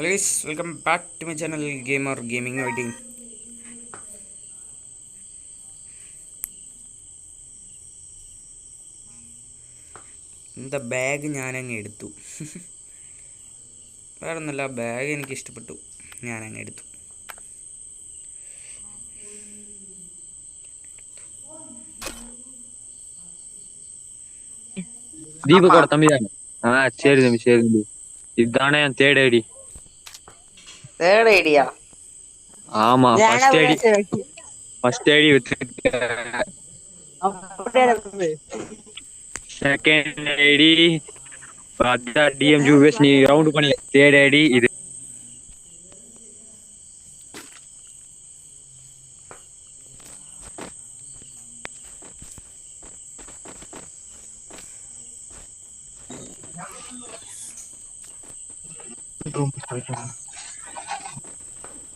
Hello guys welcome back to my channel gamer gaming waiting എന്താ bag ഞാനങ്ങ് എടുത്തു. വേറെ ഒന്നല്ല ബാഗ് എനിക്ക് ഇഷ്ടപ്പെട്ടു. ഞാനങ്ങ് എടുത്തു. ദീപ് തമ്പി ആ ശരി തമ്പി ശരി ഇതാണ് ഞാൻ തേടേടി தேர்ட் ஐடி தேர்ட் ஐடியா ஆமா ஃபர்ஸ்ட் ஐடி ஃபர்ஸ்ட் ஐடி வச்சிருக்கேன் செகண்ட் ஐடி பார்த்தா டிஎம் ஜூஎஸ் நீ ரவுண்ட் பண்ணி தேர்ட் ஐடி இது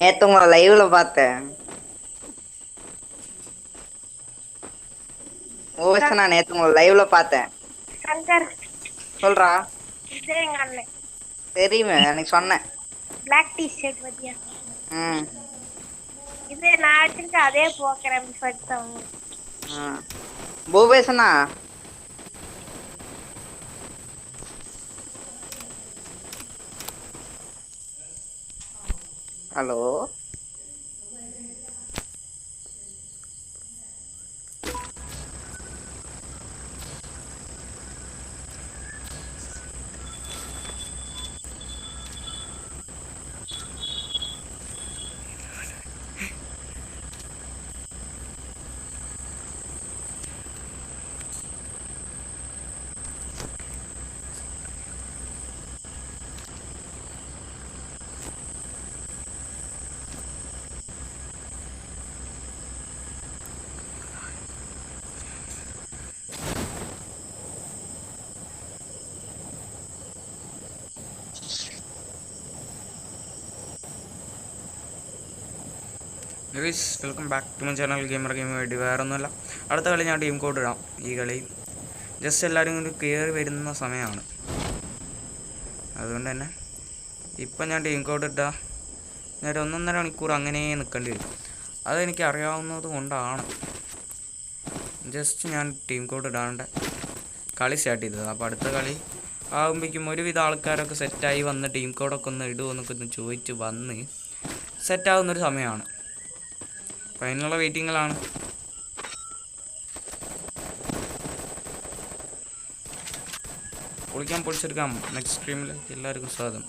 நேத்து உங்களை லைவ்ல பார்த்தேன். ஓவர்ஸ் நான் நேத்து உங்களை லைவ்ல பார்த்தேன். சொல்றா. தெரியுமே எனக்கு சொன்னேன். பிளாக் டி ஷர்ட் பத்தியா? ம். இது நான் வச்சிருக்க அதே போக்குறேன் ம் Halo? Guys welcome back to my channel gamer game വേണ്ടി വേറെ ഒന്നുമില്ല അടുത്ത കളി ഞാൻ ടീം കോഡ് ഇടാം. ഈ കളി ജസ്റ്റ് എല്ലാവരും കൂടി കയറി വരുന്ന സമയമാണ്. അതുകൊണ്ട് തന്നെ ഇപ്പം ഞാൻ ടീം കോഡ് ഇട്ടാൽ ഞാൻ ഒന്നൊന്നര മണിക്കൂർ അങ്ങനെ നിൽക്കേണ്ടി വരും. അതെനിക്ക് അറിയാവുന്നത് കൊണ്ടാണ്. ജസ്റ്റ് ഞാൻ ടീം കോഡ് ഇടാണ്ട് കളി സ്റ്റാർട്ട് ചെയ്തത്. അപ്പോൾ അടുത്ത കളി ആകുമ്പോഴേക്കും ഒരുവിധ ആൾക്കാരൊക്കെ സെറ്റായി വന്ന് ടീം കോഡൊക്കെ ഒന്ന് ഇടുമോ എന്നൊക്കെ ഒന്ന് ചോദിച്ച് വന്ന് സെറ്റാവുന്നൊരു സമയമാണ്. അപ്പോൾ അതിനുള്ള വെയിറ്റിങ്ങിലാണ് പൊളിക്കാൻ പൊളിച്ചെടുക്കാം. നെക്സ്റ്റ് സ്ട്രീമിലേക്ക് എല്ലാവർക്കും സ്വാഗതം.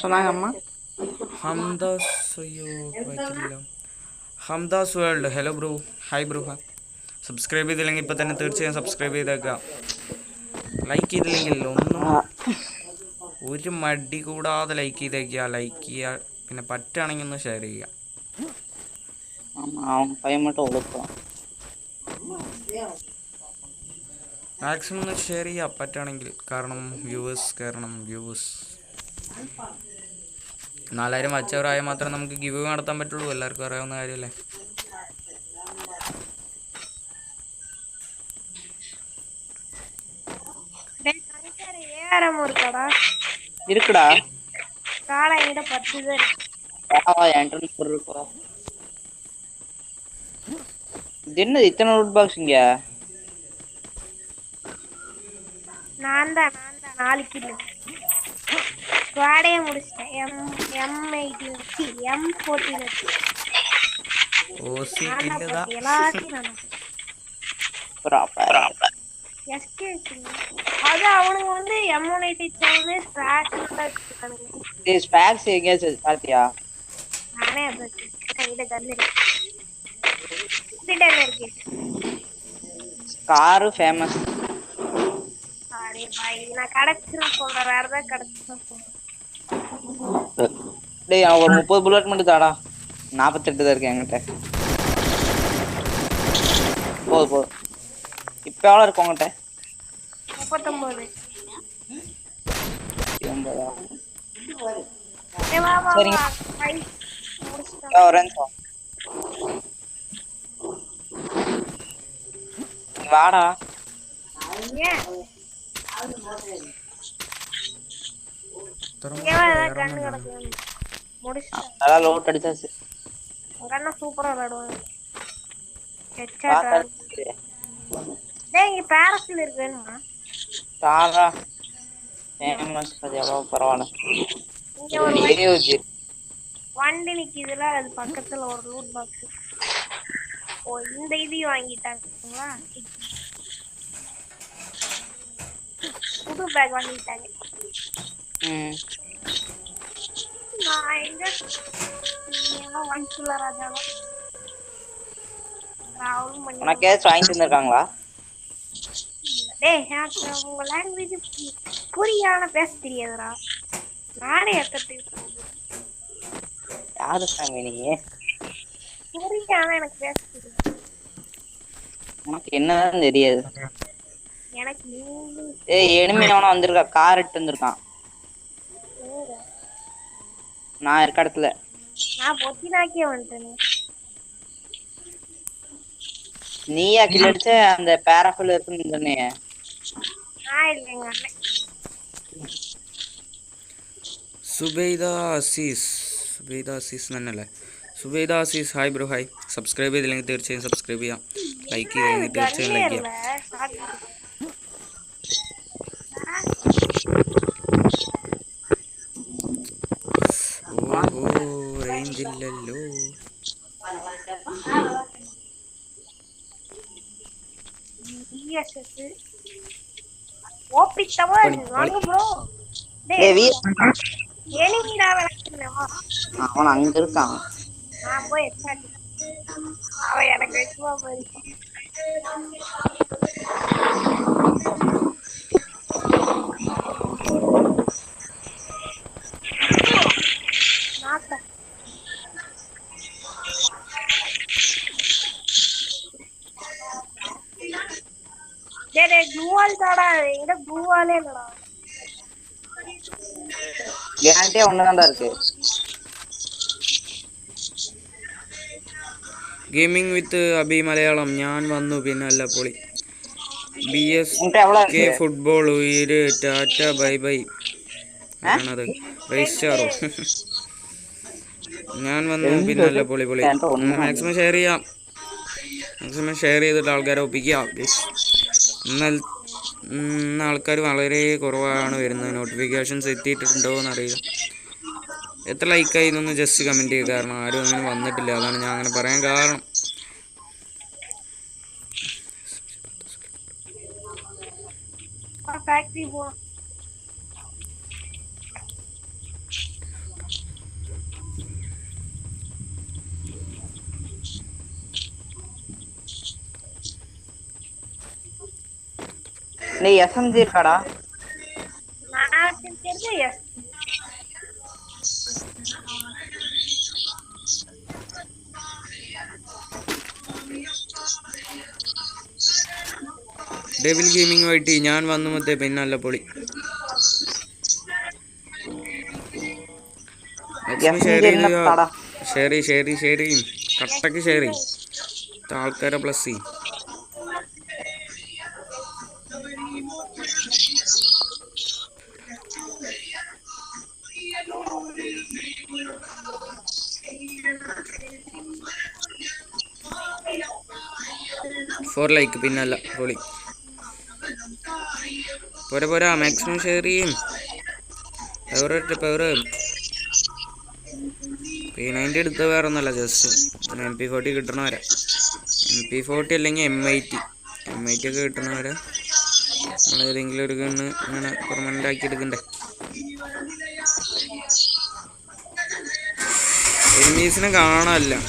Sonagamma. Hamda Soyo. Hamda's world hello bro hi bro subscribe ചെയ്തില്ലെങ്കിൽ ഇപ്പം തന്നെ തീർച്ചയായും സബ്സ്ക്രൈബ് ചെയ്തേക്കാം. ലൈക്ക് ചെയ്തില്ലെങ്കിൽ ഒന്നും ഒരു മടി കൂടാതെ ലൈക്ക് ചെയ്തേക്കുക ലൈക്ക് ചെയ്യുക പിന്നെ പറ്റുകയാണെങ്കിൽ ഒന്ന് ഷെയർ ചെയ്യുക മാക്സിമം ഒന്ന് ഷെയർ ചെയ്യുക പറ്റുകയാണെങ്കിൽ കാരണം വ്യൂവേഴ്സ് കാരണം വ്യൂവേഴ്സ് നാലായിരം വച്ചവരായാൽ മാത്രമേ നമുക്ക് ഗിവ് നടത്താൻ പറ്റുള്ളൂ എല്ലാവർക്കും അറിയാവുന്ന കാര്യമല്ലേ டேய் சங்கர் ஏஆர்எம் இருக்காடா இருக்குடா காடா என்கிட்ட பத்து தான் இருக்கு வா என்ட்ரன்ஸ் பொருள் இருக்கா இது என்னது இத்தனை ரூட் பாக்ஸ் இங்க நான் தான் நான் தான் நாலு வாடையை முடிச்சிட்டேன். எம் எம் எயிட்டின் வச்சு எம் ஃபோர்ட்டின் வச்சு ஓசி இல்லடா. எல்லாத்தையும் நான் ப்ராப்பர் எஸ்கே அது அவனுங்க வந்து எம் எயிட்டி செவன் ஸ்பாக்ஸ் டேய் ஸ்பாக்ஸ் நானே அப்படி கையில கண்ணு இருக்கு. ஸ்காரு ஃபேமஸ் சாரி பாய். நான் கிடைச்சிரும் சொல்றேன் வேறதான் டேய் அவன் ஒரு முப்பது புல்லட் மட்டும் தாடா. நாற்பத்தெட்டு தான் இருக்கு என்கிட்ட. போதும் போதும் இப்போ எவ்வளோ இருக்கு உங்ககிட்ட முப்பத்தொன்பது எண்பதா? ஏ வா வா சரிங்க. வா. பை முடிச்சிட்டேன் ஏய், ஒரு நிமிஷம். நீ வாடா. ஏன்? அதான் லோட் அடிச்சாச்சு. அண்ணா சூப்பரா விளையாடுவாங்க. ஹெட்ஷாட் இங்க பாரஸ்ல இருக்கேன்னா தாரா. இங்க ஒரு ஏரியோஜி வண்டி நிக்குதுல அது பக்கத்துல ஒரு லூட் பாக்ஸ் ஓ இந்த இது வாங்கிட்டாங்களா? புது பேக் வாங்கிட்டாங்க. உனக்கு ஏதாச்சும் வாங்கி தந்திருக்காங்களா டேய் எனக்கு உங்க லாங்குவேஜ் புரியாம பேச தெரியாதுடா. நானே எத்தனை யாரு சாமி நீ? புரியாம எனக்கு பேச தெரியும் உனக்கு என்னதான் தெரியாது? எனக்கு நீங்க ஏய் எனிமே அவனா வந்திருக்கா? கார் எடுத்து வந்திருக்கான்? நான் இருக்க இடத்துல நான் பொத்தினாக்கே வந்துட்டேனே நீயா கில் அடிச்ச அந்த பேராஃபில் இருக்குன்னு சொன்னியே நான் இல்லை எங்க அண்ணன் സുബൈദ അസീസ് സുബൈദ അസീസ് തന്നെയല്ലേ Zubaida Azeez hi bro hi subscribe ചെയ്തില്ലെങ്കിൽ തീർച്ചയായും സബ്സ്ക്രൈബ് ചെയ്യാം ലൈക്ക് ചെയ്തില്ലെങ്കിൽ തീർച്ചയായും ലൈക്ക് ചെയ്യാം பிஎஸ்எஸ் ஓபி டவர் வாங்க ப்ரோ டேய் வீர் அவன் அங்க இருக்கான். நான் போய் எக்ஸாக்ட் அவன் எனக்கு வெச்சுவா போய் டேய் டேய் க்ளூவால் தாடா எங்க க்ளூவாலே இல்லடா என்கிட்டே ஒண்ணுதான்டா இருக்கு ഗെയിമിംഗ് വിത്ത് അബി മലയാളം ഞാൻ വന്നു പിന്നെ അല്ല പൊളി ബി എസ് உன்கிட்ட எவ்வளவு കെ இருக்கு ഫുട്ബോൾ ഉയര് ടാറ്റ ബൈ ബൈ ആണത് റൈസ്റ്റാറോ ഞാൻ വന്നു പിന്നെ അല്ല പൊളി പൊളി മാക്സിമം ഷെയർ ചെയ്യാം മാക്സിമം ഷെയർ ചെയ്തിട്ട് ആൾക്കാരെ ഒപ്പിക്കുക Yes. എന്നാൽ ഇന്ന് ആൾക്കാർ വളരെ കുറവാണ് വരുന്നത്. നോട്ടിഫിക്കേഷൻസ് എത്തിയിട്ടുണ്ടോ എന്നറിയില്ല. എത്ര ലൈക്കായി എന്നൊന്ന് ജസ്റ്റ് കമന്റ് ചെയ്യുക കാരണം ആരും അങ്ങനെ വന്നിട്ടില്ല. അതാണ് ഞാൻ അങ്ങനെ പറയാൻ കാരണം. ഫാക്ടറി പോവാം டேய் எஸ்எம்ஜி இருக்காடா நான் வச்சிருக்கிறது எஸ் ഡെവിൽ ഗെയിമിങ്ങുമായിട്ട് ഞാൻ വന്നു മറ്റേ പിന്നല്ല പൊളി എസ്എംജി ഷെയർ என்ன ചെയ്യുക தாடா ഷെയർ ചെയ്യ് ഷെയർ ചെയ്യ് ഷെയർ ചെയ്യും കട്ടക്ക് ഷെയർ ചെയ്യും ഇത് ആൾക്കാരെ പ്ലസ് ചെയ്യും ഫോർ ലൈക്ക് പിന്നല്ല പൊളി. പോരെ പോരാ മാക്സിമം ഷെയർ ചെയ്യും. പവർ പവർ പി നയന്റി എടുത്ത വേറെ ഒന്നല്ല ജസ്റ്റ് എം പി ഫോർട്ടി കിട്ടണവരെ എം പി ഫോർട്ടി അല്ലെങ്കിൽ M I T M I T ഒക്കെ കിട്ടണവരെ നമ്മൾ ഏതെങ്കിലും ഒരു ഗണ്ണ് അങ്ങനെ പെർമനന്റ് ആക്കി എടുക്കണ്ടേ? എനിമീസിനെ ഐ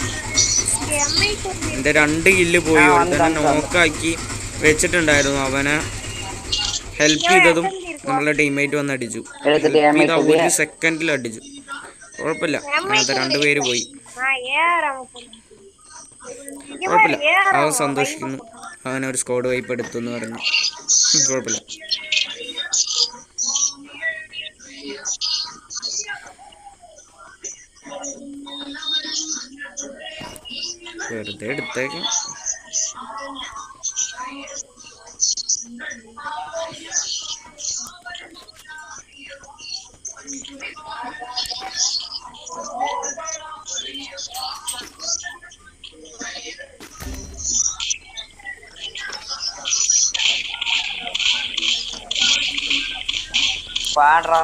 എന്റെ രണ്ട് കില്ല് പോയി. നോക്കാക്കി വെച്ചിട്ടുണ്ടായിരുന്നു അവനെ. ഹെൽപ്പ് ചെയ്തതും നമ്മളെ ടീമേറ്റ് വന്ന് അടിച്ചു. ഒരു സെക്കൻഡിൽ അടിച്ചു. കുഴപ്പമില്ല. അങ്ങനത്തെ രണ്ടുപേര് പോയി. കുഴപ്പമില്ല. അവൻ സന്തോഷിക്കുന്നു. അവനൊരു സ്കോഡ് വൈപ്പ് എടുത്തു എന്ന് പറഞ്ഞു. കുഴപ്പമില്ല. വെറുതെ എടുത്തേക്കും പാടാ.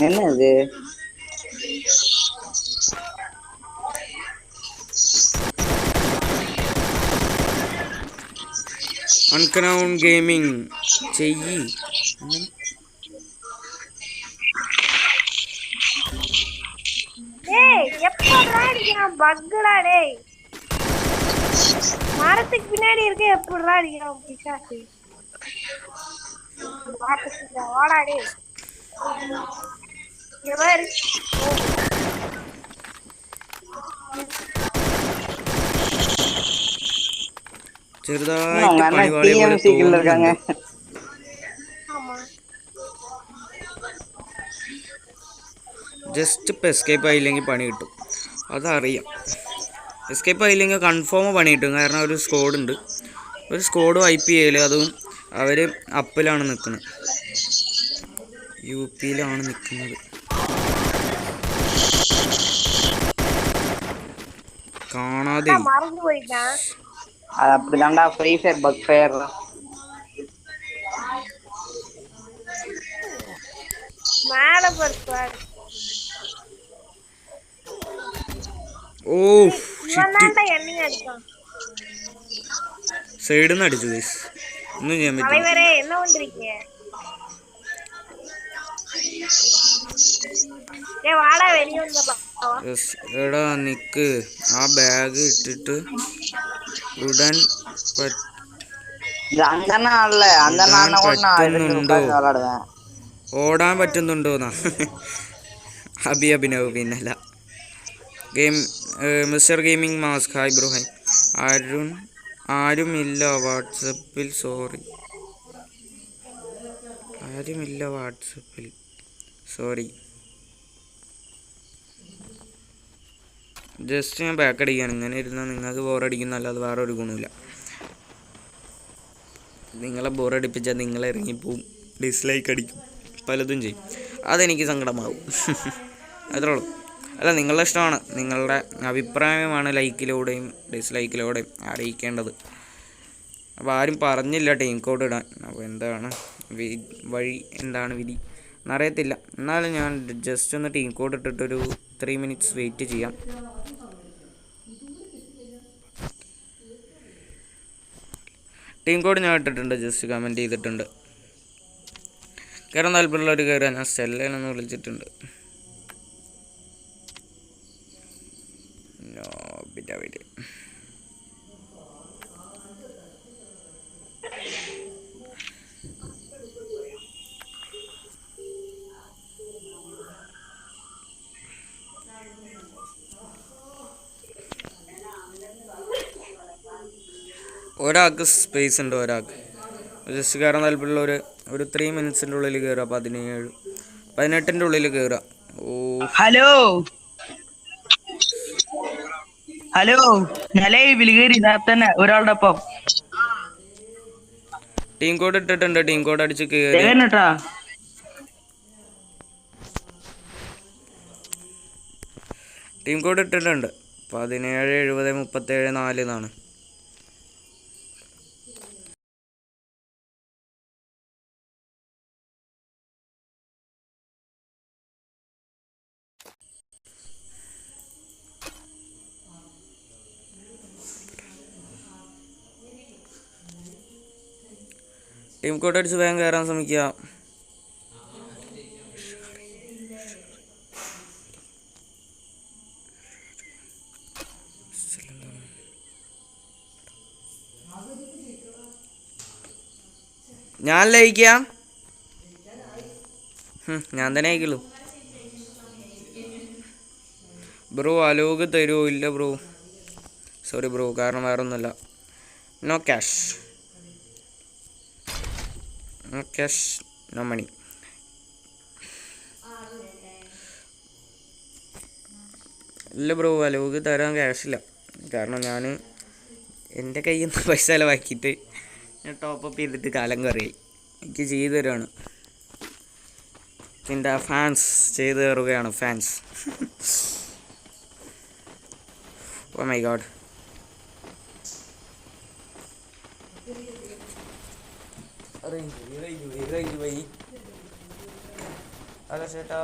என்ன இது அன்கனவுன் கேமிங் செய்யி மரத்துக்கு பின்னாடி இருக்க எப்படா அடிக்கிறான் பிசாசு வாடா டேய். Говори. ചെറുതായിട്ട് പണിവാളി പോലെ തോന്നുന്നുണ്ട്. ജസ്റ്റ് ഇപ്പോൾ എസ്കേപ്പ് ആയില്ലെങ്കിൽ പണി കിട്ടും. അതറിയാം. എസ്കേപ്പ് ആയില്ലെങ്കിൽ കൺഫേം പണി കിട്ടും. കാരണം ഒരു സ്കോഡ് ഉണ്ട്. ഒരു സ്കോഡ് ഐ പി എയിൽ അതും അവർ അപ്പിലാണ് നിൽക്കുന്നത് യു പിയിലാണ് നിൽക്കുന്നത് കാണാതെ நான் மறந்து போயிட்டேன் அது அப்படிதான்டா ஃப்ரீ ஃபயர் பக் ஃபயர் மேல பருப்பாரு ഓ இவன் ഷിറ്റ് தான்டா எண்ணெய் அடிச்சான் സൈഡിൽ നിന്ന് അടിച്ചു ഗൈസ് ഒന്നും ചെയ്യാൻ പറ്റില്ല தலைவரே என்ன എടാ നിക്ക്. ആ ബാഗ് ഇട്ടിട്ട് ഉടൻ പറ്റുന്നുണ്ടോ? ഓടാൻ പറ്റുന്നുണ്ടോന്നാ? അഭി അഭിനവ് പിന്നല്ല. Game mister gaming mask. Hi bro hi Arun ആരുമില്ല വാട്സപ്പിൽ സോറി. ആരുമില്ല വാട്സപ്പിൽ സോറി. ജസ്റ്റ് ഞാൻ ബാക്ക് അടിക്കുകയാണ് ഇങ്ങനെ ഇരുന്നാൽ നിങ്ങൾക്ക് ബോറടിക്കുന്നല്ലാതെ വേറെ ഒരു ഗുണമില്ല നിങ്ങളെ ബോറടിപ്പിച്ചാൽ നിങ്ങൾ ഇറങ്ങിപ്പോവും. ഡിസ്ലൈക്ക് അടിക്കും. പലതും ചെയ്യും. അതെനിക്ക് സങ്കടമാവും. അത്രേ ഉള്ളൂ. അല്ല നിങ്ങളുടെ ഇഷ്ടമാണ്. നിങ്ങളുടെ അഭിപ്രായമാണ് ലൈക്കിലൂടെയും ഡിസ്ലൈക്കിലൂടെയും അറിയിക്കേണ്ടത്. അപ്പോൾ ആരും പറഞ്ഞില്ല ടീം കോഡ് ഇടാൻ. അപ്പോൾ എന്താണ് വഴി എന്താണ് വിധി? എന്നറിയത്തില്ല എന്നാലും ഞാൻ ജസ്റ്റ് ഒന്ന് ടീം കോഡ് ഇട്ടിട്ടൊരു ത്രീ മിനിറ്റ്സ് വെയിറ്റ് ചെയ്യാം. ടീം കോഡ് ഞാൻ ഇട്ടിട്ടുണ്ട് ജസ്റ്റ് കമന്റ് ചെയ്തിട്ടുണ്ട്. കയറാൻ താല്പര്യമുള്ളവർ കയറാൻ ഞാൻ സ്റ്റെല്ലേനൊന്ന് വിളിച്ചിട്ടുണ്ട്. നോ ബിറ്റാ ഒരാൾക്ക് സ്പേസ് ഉണ്ട് ഒരാൾക്ക്. ജസ്റ്റ് കയറാൻ താല്പര്യമുള്ള ഒരു ഒരു ത്രീ മിനിറ്റ്സിന്റെ ഉള്ളിൽ കയറുക പതിനേഴ് പതിനെട്ടിന്റെ ഉള്ളിൽ കയറുക ഓ. ഹലോ ഹലോ ഞാൻ ലൈവിൽ കയറി തന്നെ ഒരാളുടെ ഒപ്പം. ടീം കോഡ് ഇട്ടിട്ടുണ്ട് ടീം കോഡ് അടിച്ച് കയറി ടീം കോഡ് ഇട്ടിട്ടുണ്ട്. പതിനേഴ് എഴുപത് മുപ്പത്തേഴ് നാല് എന്നാണ്. ടീം കോട്ട് അടിച്ച് വേഗം കയറാൻ ശ്രമിക്കുക. ഞാൻ ലയിക്കാം. ഞാൻ തന്നെ അയക്കുള്ളൂ ബ്രോ അലോക് തരുമോ ഇല്ല ബ്രോ? സോറി ബ്രോ കാരണം വേറൊന്നുമില്ല. No cash no cash no money ഇല്ല ബ്രോ അലോക്ക് തരാൻ ക്യാഷില്ല കാരണം ഞാൻ എന്റെ കയ്യിൽ നിന്ന് പൈസ ചിലവാക്കിയിട്ട് ഞാൻ ടോപ്പപ്പ് ചെയ്തിട്ട് കാലം കറിയായി എനിക്ക് ചെയ്തു തരുവാണ്. എന്റെ ഫാൻസ് ചെയ്തു തരുകയാണ് fans oh my god hello ചേട്ടാ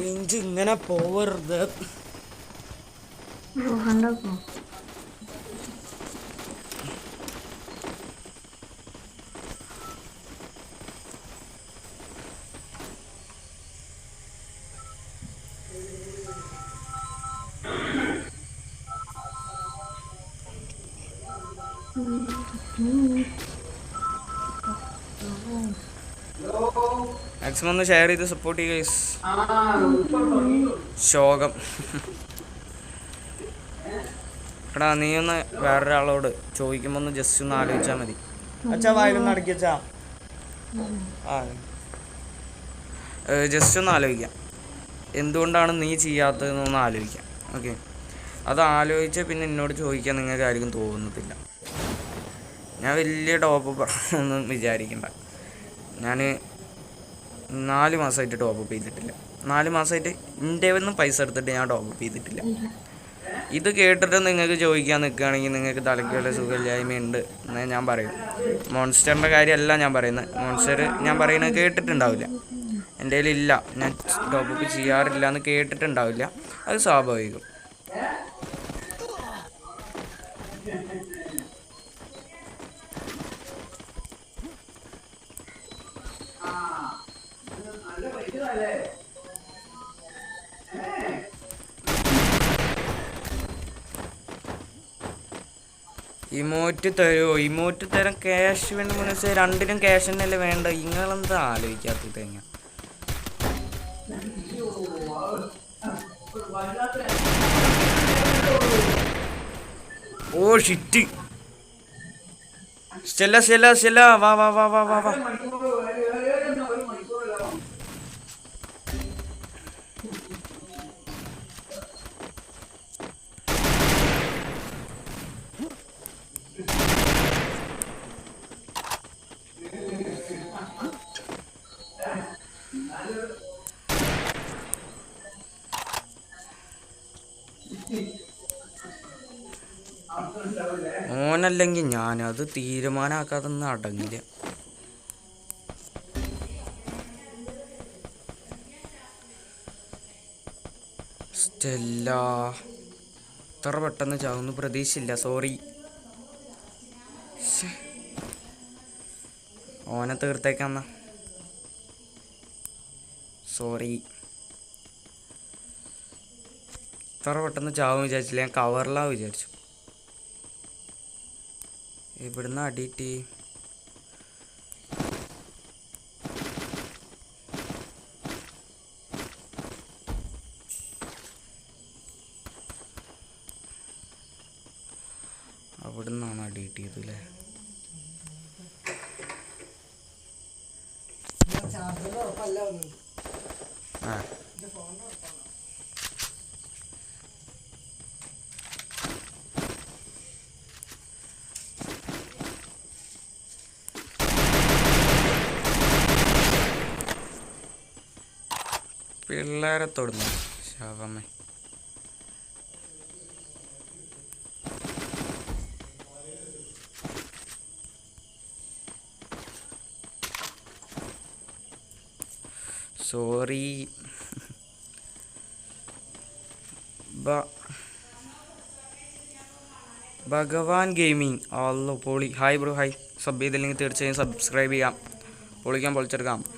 റേഞ്ച് ഇങ്ങനെ പോവരുത്. മാക്സിമം ഒന്ന് ഷെയർ ചെയ്ത് സപ്പോർട്ട് ചെയ്യുക. ശോകം. എടാ നീ ഒന്ന് വേറൊരാളോട് ചോദിക്കുമ്പോൾ ഒന്ന് ജസ്റ്റ് ഒന്ന് ആലോചിച്ചാൽ മതി. അച്ഛാ വായിലൊന്ന് അടക്കിച്ചാ ആ. ജസ്റ്റ് ഒന്ന് ആലോചിക്കാം. എന്തുകൊണ്ടാണ് നീ ചെയ്യാത്തതെന്നൊന്ന് ആലോചിക്കാം. ഓക്കെ അത് ആലോചിച്ച് പിന്നെ എന്നോട് ചോദിക്കാൻ നിങ്ങൾക്ക് ആർക്കും തോന്നുന്നില്ല. ഞാൻ വലിയ ടോപ്പ് ഒന്നും വിചാരിക്കണ്ട. ഞാൻ നാല് മാസമായിട്ട് ടോപ്പ് ചെയ്തിട്ടില്ല. നാല് മാസമായിട്ട് എന്റെ ഒന്നും പൈസ എടുത്തിട്ട് ഞാൻ ടോപ്പ് ചെയ്തിട്ടില്ല. ഇത് കേട്ടിട്ട് നിങ്ങൾക്ക് ചോദിക്കാൻ നിൽക്കുകയാണെങ്കിൽ നിങ്ങൾക്ക് തലയ്ക്കുള്ള സുഖമില്ലായ്മ ഉണ്ട് എന്നേ ഞാൻ പറയും. മോൺസ്റ്ററിന്റെ കാര്യമല്ല ഞാൻ പറയുന്നത്. മോൺസ്റ്റർ ഞാൻ പറയുന്നത് കേട്ടിട്ടുണ്ടാവില്ല. എന്റെ കയ്യിലില്ല ഞാൻ ടോപ്പ് ചെയ്യാറില്ല എന്ന് കേട്ടിട്ടുണ്ടാവില്ല. അത് സ്വാഭാവികം. ഇമോറ്റ് തരുമോ ഇമോറ്റ് തരാൻ ക്യാഷ് വേണമെന്ന് വെച്ചാൽ രണ്ടിനും ക്യാഷ് തന്നെയല്ലേ വേണ്ട നിങ്ങളെന്താ ആലോചിക്കാത്ത തേങ്ങ oh shit Stella Stella Stella വാ വാ വാ വാ വാ വാ. ഓനല്ലെങ്കിൽ ഞാൻ അത് തീരുമാനമാക്കാതെ അടങ്ങില്ല ഇത്ര പെട്ടെന്ന് ചാവുന്നു പ്രതീക്ഷയില്ല സോറി. ഓനെ തീർത്തേക്കാന്ന സോറി. ഇത്ര പെട്ടെന്ന് ചാവും വിചാരിച്ചില്ല ഞാൻ കവറിലാ വിചാരിച്ചു. ഇവിടുന്ന് അടിയിട്ട് അവിടുന്നാണ് തൊടുന്നു ശവമേ സോറി. ഭഗവാൻ ഗെയിമിങ് അല്ലോ പൊളി. Hi bro hi. സബ് ചെയ്തില്ലെങ്കിൽ തീർച്ചയായും സബ്സ്ക്രൈബ് ചെയ്യാം. പൊളിക്കാൻ പൊളിച്ചെടുക്കാം.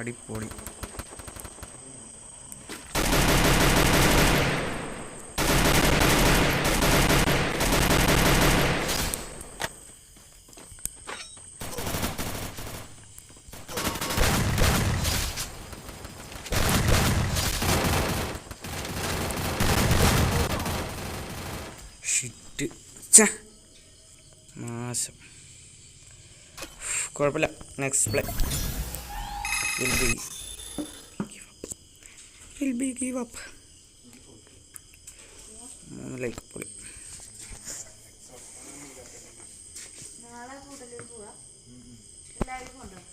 അടിപൊളി. ഷിറ്റ് കുഴപ്പമില്ല. Next play will be give up. will be give up. മൂന്ന് ലൈക്ക് പൊളി നാളെ കൂടുതൽ പോവാ. എല്ലാവരും കൊണ്ടുപോകും